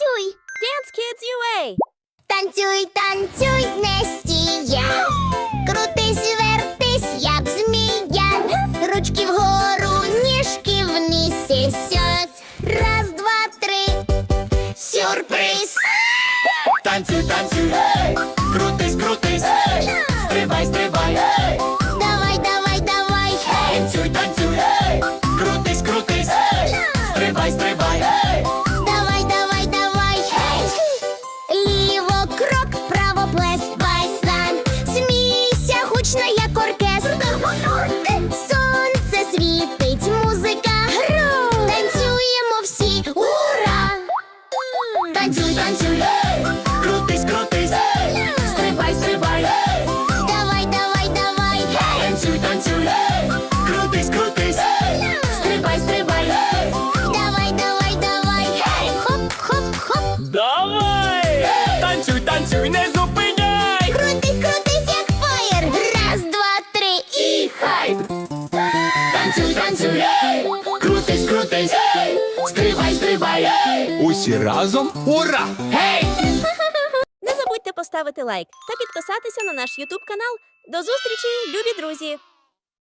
Dance Kids UA! Танцюй, танцюй, не стія. Крутись, вертись, як змія. Ручки вгору, ніжки вниз. Сісять. Раз, два, три. Сюрприз. Танцюй, танцюй, ей! крутись, крутись, ей! стрибай, стрибай, Сонце світить, музика. Танцюємо всі, ура! Танцюй, танцюй, крутись, крутись, ей! крутись, крутись, ей! стрибай, стрибай, ей! Усі разом ура! Гей! Не забудьте поставити лайк та підписатися на наш YouTube канал. До зустрічі, любі друзі!